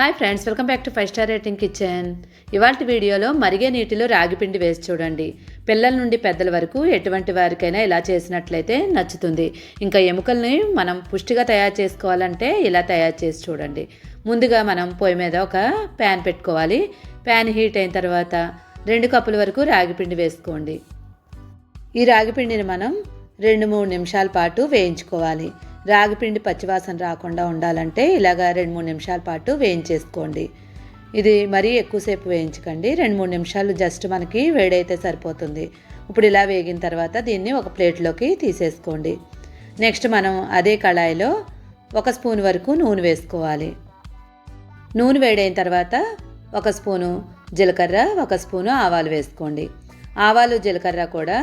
Hi friends welcome back to five star rating kitchen. ఇవాళ వీడియోలో మరిగే నీటిలో రాగిపిండి వేసి చూడండి. పిల్లల నుండి పెద్దల వరకు ఎటువంటి వారికైనా ఇలా చేసినట్లయితే నచ్చుతుంది. ఇంకా ఎముకల్ని మనం పుష్టిగా తయారు చేసుకోవాలంటే ఇలా తయారు చేసి చూడండి. ముందుగా మనం పొయ్యి మీద ఒక ప్యాన్ పెట్టుకోవాలి. ప్యాన్ హీట్ అయిన తర్వాత రెండు కప్పుల వరకు రాగిపిండి వేసుకోండి. ఈ రాగిపిండిని మనం రెండు మూడు నిమిషాల పాటు వేయించుకోవాలి. రాగిపిండి పచ్చివాసన రాకుండా ఉండాలంటే ఇలాగా రెండు మూడు నిమిషాల పాటు వేయించేసుకోండి. ఇది మరీ ఎక్కువసేపు వేయించకండి. రెండు మూడు నిమిషాలు జస్ట్ మనకి వేడైతే సరిపోతుంది. ఇప్పుడు ఇలా వేగిన తర్వాత దీన్ని ఒక ప్లేట్లోకి తీసేసుకోండి. నెక్స్ట్ మనం అదే కళాయిలో ఒక స్పూన్ వరకు నూనె వేసుకోవాలి. నూనె వేడైన తర్వాత ఒక స్పూను జీలకర్ర ఒక స్పూను ఆవాలు వేసుకోండి. ఆవాలు జీలకర్ర కూడా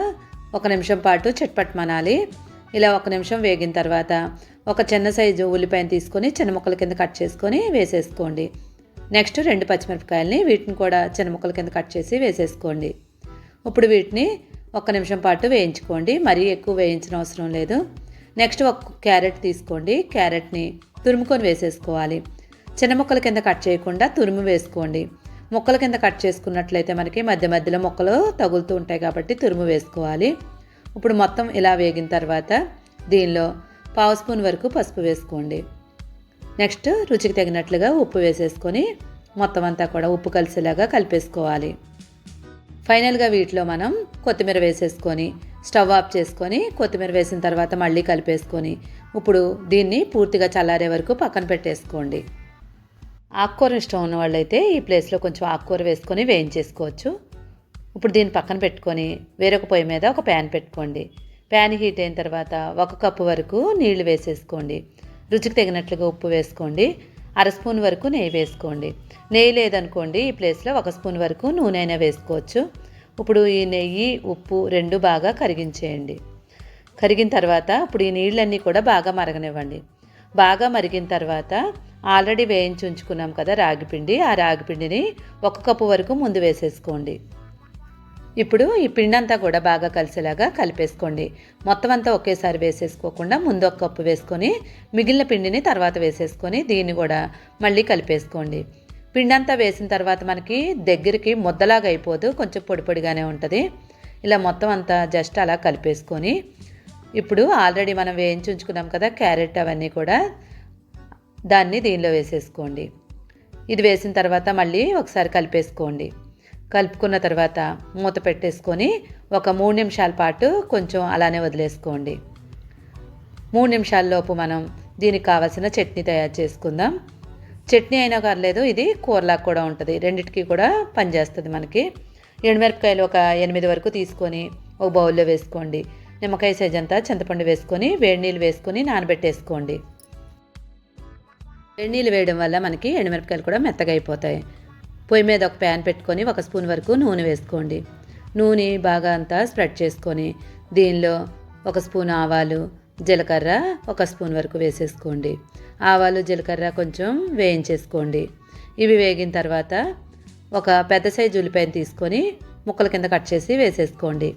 ఒక నిమిషం పాటు చట్పట్మనాలి. ఇలా ఒక నిమిషం వేగిన తర్వాత ఒక చిన్న సైజు ఉల్లిపాయను తీసుకొని చిన్న ముక్కల కింద కట్ చేసుకొని వేసేసుకోండి. నెక్స్ట్ రెండు పచ్చిమిరపకాయలని వీటిని కూడా చిన్న ముక్కల కింద కట్ చేసి వేసేసుకోండి. ఇప్పుడు వీటిని ఒక నిమిషం పాటు వేయించుకోండి. మరీ ఎక్కువ వేయించిన అవసరం లేదు. నెక్స్ట్ ఒక క్యారెట్ తీసుకోండి. క్యారెట్ని తురుముకొని వేసేసుకోవాలి. చిన్న ముక్కల కింద కట్ చేయకుండా తురుము వేసుకోండి. ముక్కల కింద కట్ చేసుకున్నట్లయితే మనకి మధ్య మధ్యలో ముక్కలు తగులుతూ ఉంటాయి కాబట్టి తురుము వేసుకోవాలి. ఇప్పుడు మొత్తం ఇలా వేగిన తర్వాత దీనిలో పావు స్పూన్ వరకు పసుపు వేసుకోండి. నెక్స్ట్ రుచికి తగినట్లుగా ఉప్పు వేసేసుకొని మొత్తం అంతా కూడా ఉప్పు కలిసేలాగా కలిపేసుకోవాలి. ఫైనల్గా వీటిలో మనం కొత్తిమీర వేసేసుకొని స్టవ్ ఆఫ్ చేసుకొని కొత్తిమీర వేసిన తర్వాత మళ్ళీ కలిపేసుకొని ఇప్పుడు దీన్ని పూర్తిగా చల్లారే వరకు పక్కన పెట్టేసుకోండి. ఆకుకూర ఇష్టం ఉన్న వాళ్ళైతే ఈ ప్లేస్లో కొంచెం ఆకుకూర వేసుకొని వేయించేసుకోవచ్చు. ఇప్పుడు దీన్ని పక్కన పెట్టుకొని వేరొక పొయ్యి మీద ఒక ప్యాన్ పెట్టుకోండి. ప్యాన్ హీట్ అయిన తర్వాత ఒక కప్పు వరకు నీళ్ళు వేసేసుకోండి. రుచికి తగినట్లుగా ఉప్పు వేసుకోండి. అర స్పూన్ వరకు నెయ్యి వేసుకోండి. నెయ్యి లేదనుకోండి ఈ ప్లేస్లో ఒక స్పూన్ వరకు నూనె అయినా వేసుకోవచ్చు. ఇప్పుడు ఈ నెయ్యి ఉప్పు రెండు బాగా కరిగించేయండి. కరిగిన తర్వాత ఇప్పుడు ఈ నీళ్ళన్నీ కూడా బాగా మరగనివ్వండి. బాగా మరిగిన తర్వాత ఆల్రెడీ వేయించి ఉంచుకున్నాం కదా రాగిపిండి ఆ రాగిపిండిని ఒక కప్పు వరకు ముందు వేసేసుకోండి. ఇప్పుడు ఈ పిండి అంతా కూడా బాగా కలిసేలాగా కలిపేసుకోండి. మొత్తం అంతా ఒకేసారి వేసేసుకోకుండా ముందు ఒక కప్పు వేసుకొని మిగిలిన పిండిని తర్వాత వేసేసుకొని దీన్ని కూడా మళ్ళీ కలిపేసుకోండి. పిండి అంతా వేసిన తర్వాత మనకి దగ్గరికి ముద్దలాగా అయిపోదు కొంచెం పొడి పొడిగానే ఉంటుంది. ఇలా మొత్తం అంతా జస్ట్ అలా కలిపేసుకొని ఇప్పుడు ఆల్రెడీ మనం వేయించి ఉంచుకున్నాం కదా క్యారెట్ అవన్నీ కూడా దాన్ని దీనిలో వేసేసుకోండి. ఇది వేసిన తర్వాత మళ్ళీ ఒకసారి కలిపేసుకోండి. కలుపుకున్న తర్వాత మూత పెట్టేసుకొని ఒక మూడు నిమిషాల పాటు కొంచెం అలానే వదిలేసుకోండి. మూడు నిమిషాల్లోపు మనం దీనికి కావాల్సిన చట్నీ తయారు చేసుకుందాం. చట్నీ అయినా పర్లేదు ఇది కూరలాగా కూడా ఉంటుంది. రెండిటికి కూడా పనిచేస్తుంది మనకి. ఎండుమిరపకాయలు ఒక ఎనిమిది వరకు తీసుకొని ఒక బౌల్లో వేసుకోండి. నిమ్మకాయ సైజ్ అంతా చింతపండు వేసుకొని వేడి నీళ్ళు వేసుకొని నానబెట్టేసుకోండి. వేడి నీళ్ళు వేయడం వల్ల మనకి ఎండుమిరపకాయలు కూడా మెత్తగా అయిపోతాయి. పొయ్యి మీద ఒక ప్యాన్ పెట్టుకొని ఒక స్పూన్ వరకు నూనె వేసుకోండి. నూనె బాగా అంతా స్ప్రెడ్ చేసుకొని దీనిలో ఒక స్పూన్ ఆవాలు జీలకర్ర ఒక స్పూన్ వరకు వేసేసుకోండి. ఆవాలు జీలకర్ర కొంచెం వేయించేసుకోండి. ఇవి వేగిన తర్వాత ఒక పెద్ద సైజు ఉల్లిపాయను తీసుకొని ముక్కల కింద కట్ చేసి వేసేసుకోండి.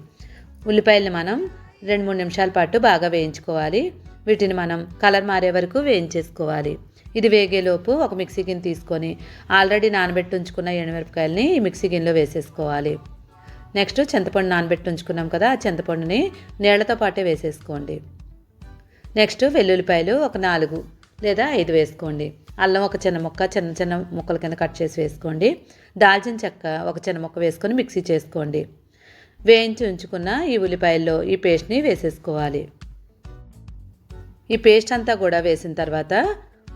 ఉల్లిపాయలను మనం రెండు మూడు నిమిషాల పాటు బాగా వేయించుకోవాలి. వీటిని మనం కలర్ మారే వరకు వేయించేసుకోవాలి. ఇది వేగేలోపు ఒక మిక్సీ గిన్నె తీసుకొని ఆల్రెడీ నానబెట్టి ఉంచుకున్న ఎండుమిరపకాయలని ఈ మిక్సీ గిన్నెలో వేసేసుకోవాలి. నెక్స్ట్ చింతపండు నానబెట్టి ఉంచుకున్నాం కదా ఆ చింతపండుని నీళ్ళతో పాటే వేసేసుకోండి. నెక్స్ట్ వెల్లుల్లిపాయలు ఒక నాలుగు లేదా ఐదు వేసుకోండి. అల్లం ఒక చిన్న ముక్క చిన్న చిన్న ముక్కల కింద కట్ చేసి వేసుకోండి. దాల్చిన చెక్క ఒక చిన్న ముక్క వేసుకొని మిక్సీ చేసుకోండి. వేయించి ఉంచుకున్న ఈ ఉల్లిపాయల్లో ఈ పేస్ట్ని వేసేసుకోవాలి. ఈ పేస్ట్ అంతా కూడా వేసిన తర్వాత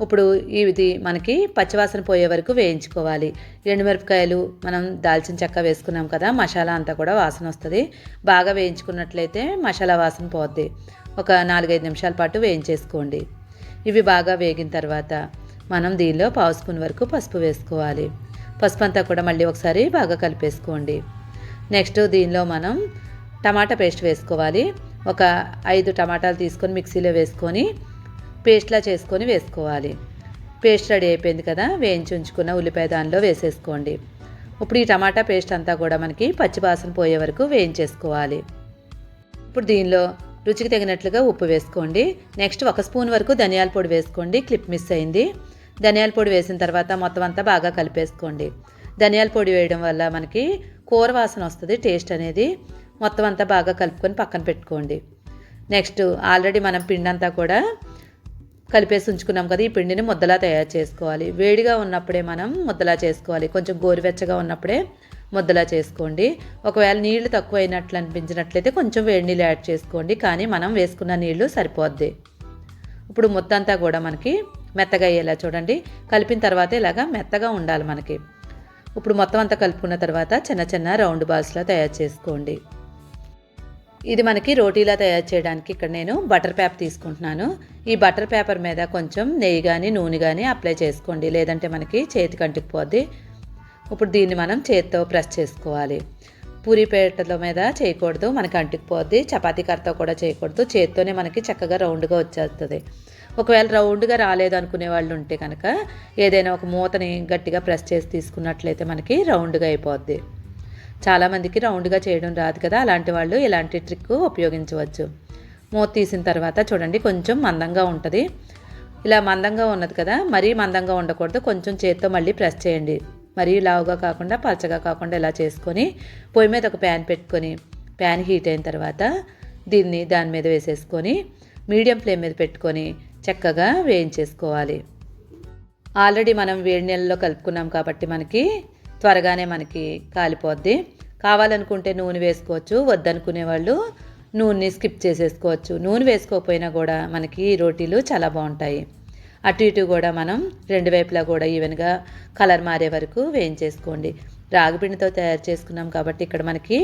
ఇప్పుడు ఇది మనకి పచ్చివాసన పోయే వరకు వేయించుకోవాలి. ఎండుమిరపకాయలు మనం దాల్చిన చెక్క వేసుకున్నాం కదా మసాలా అంతా కూడా వాసన వస్తుంది. బాగా వేయించుకున్నట్లయితే మసాలా వాసన పోద్ది. ఒక నాలుగైదు నిమిషాల పాటు వేయించేసుకోండి. ఇవి బాగా వేగిన తర్వాత మనం దీనిలో పావు స్పూన్ వరకు పసుపు వేసుకోవాలి. పసుపు అంతా కూడా మళ్ళీ ఒకసారి బాగా కలిపేసుకోండి. నెక్స్ట్ దీనిలో మనం టమాటా పేస్ట్ వేసుకోవాలి. ఒక ఐదు టమాటాలు తీసుకొని మిక్సీలో వేసుకొని పేస్ట్లా చేసుకొని వేసుకోవాలి. పేస్ట్ రెడీ అయిపోయింది కదా వేయించి ఉంచుకున్న ఉల్లిపాయ దానిలో వేసేసుకోండి. ఇప్పుడు ఈ టమాటా పేస్ట్ అంతా కూడా మనకి పచ్చివాసన పోయే వరకు వేయించేసుకోవాలి. ఇప్పుడు దీనిలో రుచికి తగినట్లుగా ఉప్పు వేసుకోండి. నెక్స్ట్ ఒక స్పూన్ వరకు ధనియాల పొడి వేసుకోండి. క్లిప్ మిస్ అయింది. ధనియాల పొడి వేసిన తర్వాత మొత్తం అంతా బాగా కలిపేసుకోండి. ధనియాల పొడి వేయడం వల్ల మనకి కూర వాసన వస్తుంది టేస్ట్ అనేది. మొత్తం అంతా బాగా కలుపుకొని పక్కన పెట్టుకోండి. నెక్స్ట్ ఆల్రెడీ మనం పిండి అంతా కూడా కలిపేసి ఉంచుకున్నాం కదా ఈ పిండిని ముద్దలా తయారు చేసుకోవాలి. వేడిగా ఉన్నప్పుడే మనం ముద్దలా చేసుకోవాలి. కొంచెం గోరువెచ్చగా ఉన్నప్పుడే ముద్దలా చేసుకోండి. ఒకవేళ నీళ్ళు తక్కువ అయినట్లు అనిపించినట్లయితే కొంచెం వేడి నీళ్ళు యాడ్ చేసుకోండి కానీ మనం వేసుకున్న నీళ్ళు సరిపోద్ది. ఇప్పుడు ముద్ద అంతా కూడా మనకి మెత్తగా అయ్యేలా చూడండి. కలిపిన తర్వాత ఇలాగా మెత్తగా ఉండాలి మనకి. ఇప్పుడు మొత్తం అంతా కలుపుకున్న తర్వాత చిన్న చిన్న రౌండ్ బాల్స్లో తయారు చేసుకోండి. ఇది మనకి రోటీలా తయారు చేయడానికి ఇక్కడ నేను బటర్ పేపర్ తీసుకుంటున్నాను. ఈ బటర్ పేపర్ మీద కొంచెం నెయ్యి కానీ నూనె కానీ అప్లై చేసుకోండి. లేదంటే మనకి చేతికి అంటుకుపోద్ది ఇప్పుడు దీన్ని మనం చేతితో ప్రెస్ చేసుకోవాలి. పూరి పేటల మీద చేయకూడదు మనకి అంటుకుపోద్ది చపాతీ కర్రతో కూడా చేయకూడదు. చేతితోనే మనకి చక్కగా రౌండ్గా వచ్చేస్తుంది. ఒకవేళ రౌండ్గా రాలేదు అనుకునే వాళ్ళు ఉంటే కనుక ఏదైనా ఒక మూతని గట్టిగా ప్రెస్ చేసి తీసుకున్నట్లయితే మనకి రౌండ్గా అయిపోద్ది. చాలామందికి రౌండ్గా చేయడం రాదు కదా. అలాంటి వాళ్ళు ఇలాంటి ట్రిక్ ఉపయోగించవచ్చు? మూత తీసిన తర్వాత చూడండి కొంచెం మందంగా ఉంటుంది. ఇలా మందంగా ఉన్నది కదా మరీ మందంగా ఉండకూడదు. కొంచెం చేత్తో మళ్ళీ ప్రెస్ చేయండి. మరీ లావుగా కాకుండా పలచగా కాకుండా ఇలా చేసుకొని పొయ్యి మీద ఒక ప్యాన్ పెట్టుకొని ప్యాన్ హీట్ అయిన తర్వాత దీన్ని దాని మీద వేసేసుకొని మీడియం ఫ్లేమ్ మీద పెట్టుకొని చక్కగా వేయించేసుకోవాలి. ఆల్రెడీ మనం వేడి నీళ్ళలో కలుపుకున్నాం కాబట్టి మనకి త్వరగానే మనకి కాలిపోద్ది. కావాలనుకుంటే నూనె వేసుకోవచ్చు వద్దనుకునే వాళ్ళు నూనెని స్కిప్ చేసేసుకోవచ్చు. నూనె వేసుకోకపోయినా కూడా మనకి రోటీలు చాలా బాగుంటాయి. అటు ఇటు కూడా మనం రెండు వైపులా కూడా ఈవెన్గా కలర్ మారే వరకు వేయించేసుకోండి. రాగిపిండితో తయారు చేసుకున్నాం కాబట్టి ఇక్కడ మనకి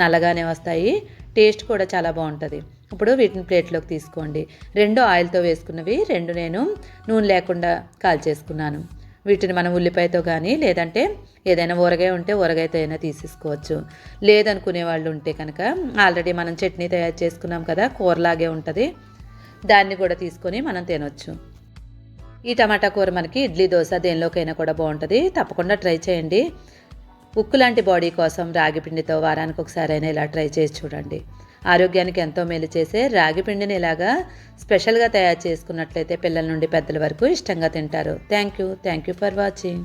నల్లగానే వస్తాయి. టేస్ట్ కూడా చాలా బాగుంటుంది. ఇప్పుడు వీటిని ప్లేట్లోకి తీసుకోండి. రెండు ఆయిల్తో వేసుకున్నవి రెండు నేను నూనె లేకుండా కాల్చేసుకున్నాను. వీటిని మనం ఉల్లిపాయతో కానీ లేదంటే ఏదైనా ఊరగాయ ఉంటే ఊరగాయతో అయినా తీసేసుకోవచ్చు. లేదనుకునే వాళ్ళు ఉంటే కనుక ఆల్రెడీ మనం చట్నీ తయారు చేసుకున్నాం కదా కూరలాగే ఉంటుంది. దాన్ని కూడా తీసుకొని మనం తినొచ్చు. ఈ టమాటా కూర మనకి ఇడ్లీ దోశ దేనిలోకైనా కూడా బాగుంటుంది. తప్పకుండా ట్రై చేయండి. ఉక్కు లాంటి బాడీ కోసం రాగి పిండితో వారానికి ఒకసారి అయినా ఇలా ట్రై చేసి చూడండి. ఆరోగ్యానికి ఎంతో మేలు చేసే రాగి పిండిని ఇలాగా స్పెషల్గా తయారు చేసుకున్నట్లయితే పిల్లల నుండి పెద్దల వరకు ఇష్టంగా తింటారు. Thank you thank you for watching.